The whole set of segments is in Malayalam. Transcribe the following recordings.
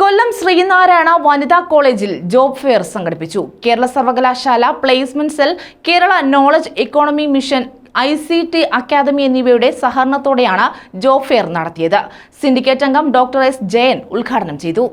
കൊല്ലം ശ്രീനാരായണ വനിതാ കോളേജിൽ ജോബ് ഫെയർ സംഘടിപ്പിച്ചു. കേരള സർവകലാശാല placement cell Kerala knowledge economy mission I C T academy എന്നിവയുടെ സഹകരണത്തോടെയാണ് ജോബ് ഫെയർ നടത്തിയത്. സിൻഡിക്കേറ്റ് അംഗം ഡോക്ടർ എസ് ജയൻ ഉദ്ഘാടനം ചെയ്തു.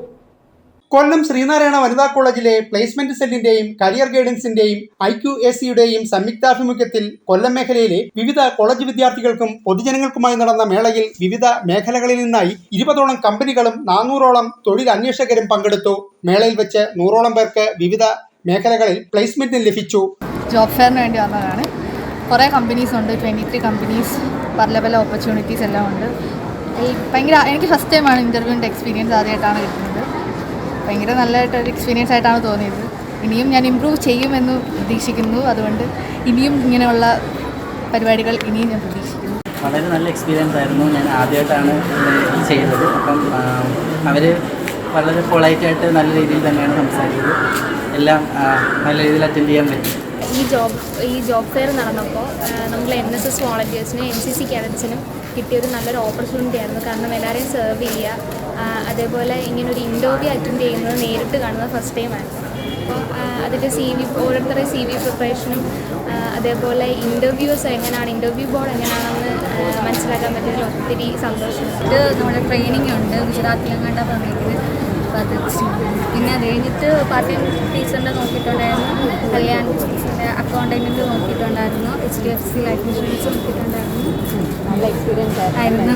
കൊല്ലം ശ്രീനാരായണ വനിതാ കോളേജിലെ പ്ലേസ്മെന്റ് സെല്ലിന്റെയും കരിയർ ഗൈഡൻസിന്റെയും ഐ ക്യു എ സിയുടെയും സംയുക്താഭിമുഖ്യത്തിൽ കൊല്ലം മേഖലയിലെ വിവിധ കോളേജ് വിദ്യാർത്ഥികൾക്കും പൊതുജനങ്ങൾക്കുമായി നടന്ന മേളയിൽ വിവിധ മേഖലകളിൽ നിന്നായി ഇരുപതോളം കമ്പനികളും നാനൂറോളം തൊഴിൽ അന്വേഷകരും പങ്കെടുത്തു. മേളയിൽ വെച്ച് നൂറോളം പേർക്ക് വിവിധ മേഖലകളിൽ പ്ലേസ്മെന്റ് ലഭിച്ചു. ജോബ് ഫെയറിന് വേണ്ടി വന്നതാണ്. കുറേ കമ്പനീസ് ഉണ്ട്. ട്വന്റി ത്രീ കമ്പനീസ് പല പല ഓപ്പർച്യൂണിറ്റീസ് എല്ലാം ഉണ്ട്. ഭയങ്കര എനിക്ക് ഫസ്റ്റ് ടൈമാണ് ഇന്റർവ്യൂവിന്റെ എക്സ്പീരിയൻസ് ആദ്യമായിട്ടാണ് കിട്ടുന്നത്. ഭയങ്കര നല്ലതായിട്ടൊരു എക്സ്പീരിയൻസ് ആയിട്ടാണ് തോന്നിയത്. ഇനിയും ഞാൻ ഇമ്പ്രൂവ് ചെയ്യുമെന്ന് പ്രതീക്ഷിക്കുന്നു. അതുകൊണ്ട് ഇനിയും ഇങ്ങനെയുള്ള പരിപാടികൾ ഇനിയും ഞാൻ പ്രതീക്ഷിക്കുന്നു. വളരെ നല്ല എക്സ്പീരിയൻസ് ആയിരുന്നു ഞാൻ ആദ്യമായിട്ടാണ് ചെയ്തത് അപ്പം അവർ വളരെ പൊളൈറ്റായിട്ട് നല്ല രീതിയിൽ തന്നെയാണ് സംസാരിച്ചത്. എല്ലാം നല്ല രീതിയിൽ അറ്റൻഡ് ചെയ്യാൻ പറ്റി. ഈ ജോബ് ഈ ജോബ് ഫെയർ നടന്നപ്പോൾ നമ്മൾ എൻ എസ് എസ് വോളണ്ടിയേഴ്സിനും എൻ സി സി ക്യാഡറ്റ്സിനും കിട്ടിയൊരു നല്ലൊരു ഓപ്പർച്യൂണിറ്റി ആയിരുന്നു കാരണം എല്ലാവരെയും സെർവ് ചെയ്യുക അതേപോലെ ഇങ്ങനെ ഒരു ഇന്റർവ്യൂ അറ്റൻഡ് ചെയ്യുന്നത് നേരിട്ട് കാണുന്നത് ഫസ്റ്റ് ടൈം ആയിരുന്നു അപ്പോൾ അതിന്റെ സി വി ഓരോരുത്തരുടെ സി വി പ്രിപ്പറേഷനും അതേപോലെ ഇന്റർവ്യൂസ് എങ്ങനെയാണ് ഇന്റർവ്യൂ ബോർഡ് എങ്ങനെയാണെന്ന് മനസ്സിലാക്കാൻ പറ്റിയതിൽ ഒത്തിരി സന്തോഷം. ഇത് നമ്മുടെ ട്രെയിനിങ് ഉണ്ട് ഗുജറാത്തിലെങ്ങാണ്ട പറഞ്ഞിരിക്കുന്നത് അപ്പോൾ അത് പിന്നെ അത് കഴിഞ്ഞിട്ട് പാർട്ടി ടീച്ചറിന്റെ നോക്കിയിട്ടുണ്ടായിരുന്നു Kalyan accountant നോക്കിയിട്ടുണ്ടായിരുന്നു. H D F C life insurance നോക്കിയിട്ടുണ്ടായിരുന്നു. നല്ല എക്സ്പീരിയൻസ് ആയിരുന്നു.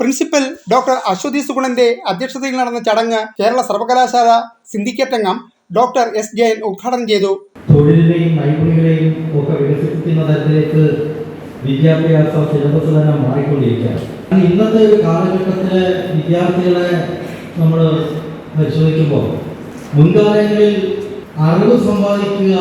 പ്രിൻസിപ്പൽ ഡോക്ടർ അശ്വതി സുഗുണന്റെ അധ്യക്ഷതയിൽ നടന്ന ചടങ്ങ് കേരള സർവകലാശാല സിൻഡിക്കേറ്റ് അംഗം ഡോക്ടർ എസ് ജയൻ ഉദ്ഘാടനം ചെയ്തു. തൊഴിലിനെയും നൈപുണികളെയും ഒക്കെ വികസിപ്പിക്കുന്ന തരത്തിലേക്ക് വിദ്യാഭ്യാസ സിലബസ് തന്നെ മാറിക്കൊണ്ടിരിക്കുകയാണ് ഇന്നത്തെ ഒരു കാലഘട്ടത്തിലെ വിദ്യാർത്ഥികളെ നമ്മൾ പരിശോധിക്കുമ്പോൾ മുൻകാലങ്ങളിൽ അറിവ് സമ്പാദിക്കുക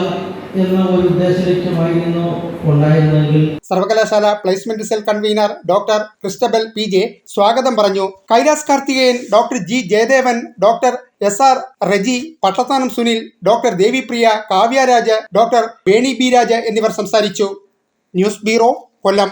എന്ന ഒരു ഉദ്ദേശലക്ഷ്യമായിരുന്നു ഉണ്ടായിരുന്നെങ്കിൽ സർവകലാശാല placement cell convener doctor Christabel P J സ്വാഗതം പറഞ്ഞു. Kailas Karthikeyan doctor G Jayadevan doctor S R Reji Pattathanam Sunil doctor Devipriya Kavyaraj doctor Veni B Raja എന്നിവർ സംസാരിച്ചു. News bureau Kollam.